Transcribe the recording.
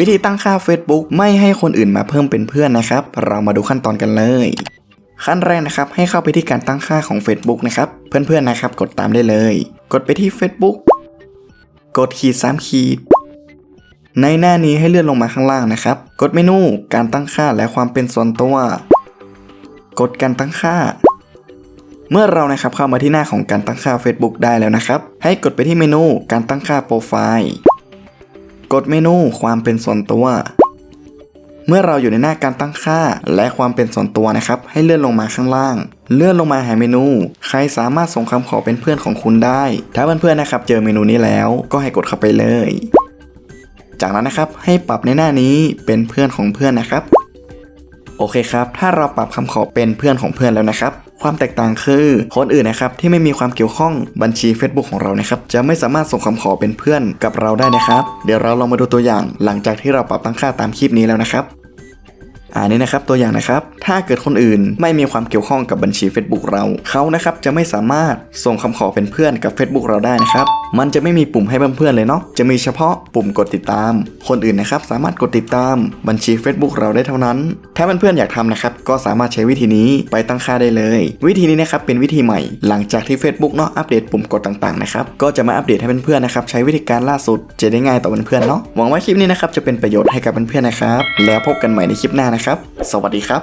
วิธีตั้งค่า Facebook ไม่ให้คนอื่นมาเพิ่มเป็นเพื่อนนะครับ เรามาดูขั้นตอนกันเลย ขั้นแรกนะครับให้เข้าไปที่การตั้งค่าของ Facebook นะครับเพื่อนๆนะครับ กดตามได้เลย กดไปที่ Facebook กดขีด3ขีดในหน้านี้ให้เลื่อนลงมาข้างล่างนะครับ กดเมนูการตั้งค่าและความเป็นส่วนตัว กดการตั้งค่า เมื่อเรานะครับเข้ามาที่หน้าของการตั้งค่า Facebook ได้แล้วนะครับ ให้กดไปที่เมนูการตั้งค่าโปรไฟล์ กดเมนูความเป็นส่วนตัว เมื่อเราอยู่ในหน้าการตั้งค่าและความเป็นส่วนตัวนะครับ ให้เลื่อนลงมาข้างล่าง เลื่อนลงมาหาเมนู ใครสามารถส่งคำขอเป็นเพื่อนของคุณได้ ถ้าเพื่อนๆนะครับ เจอเมนูนี้แล้วก็ให้กดเข้าไปเลย จากนั้นนะครับให้ปรับในหน้านี้เป็นเพื่อนของเพื่อนนะครับ โอเคครับ ถ้าเราปรับคำขอเป็นเพื่อนของเพื่อนแล้วนะครับ ความแตกต่างคือคนอื่นนะครับที่ไม่มีความเกี่ยวข้องบัญชี Facebook ของเรานะครับจะไม่สามารถส่งคำขอเป็นเพื่อนกับเราได้นะครับ เดี๋ยวเราลองมาดูตัวอย่าง หลังจากที่เราปรับตั้งค่าตามคลิปนี้แล้วนะครับอันนี้นะครับตัวอย่างนะครับ ถ้าเกิดคนอื่นไม่มีความเกี่ยวข้องกับบัญชี Facebook เราเขานะครับจะไม่สามารถส่งคำขอเป็นเพื่อนกับ Facebook เราได้นะครับมันจะไม่มีปุ่มให้เพื่อนๆเลยเนาะ จะมีเฉพาะปุ่มกดติดตาม คนอื่นนะครับสามารถกดติดตามบัญชี Facebook เราได้เท่านั้น ถ้าเพื่อนๆอยากทำนะครับก็สามารถใช้วิธีนี้ไปตั้งค่าได้เลย วิธีนี้นะครับเป็นวิธีใหม่ หลังจากที่ Facebook เนาะอัปเดตปุ่มกดต่างๆนะครับก็จะมาอัปเดตให้เพื่อนๆนะครับใช้วิธีการล่าสุดจะได้ง่ายต่อเพื่อนๆเนาะหวังว่าคลิปนี้นะครับจะเป็นประโยชน์ให้กับเพื่อนๆนะครับแล้วพบกันใหม่ในคลิปหน้านะครับ สวัสดีครับ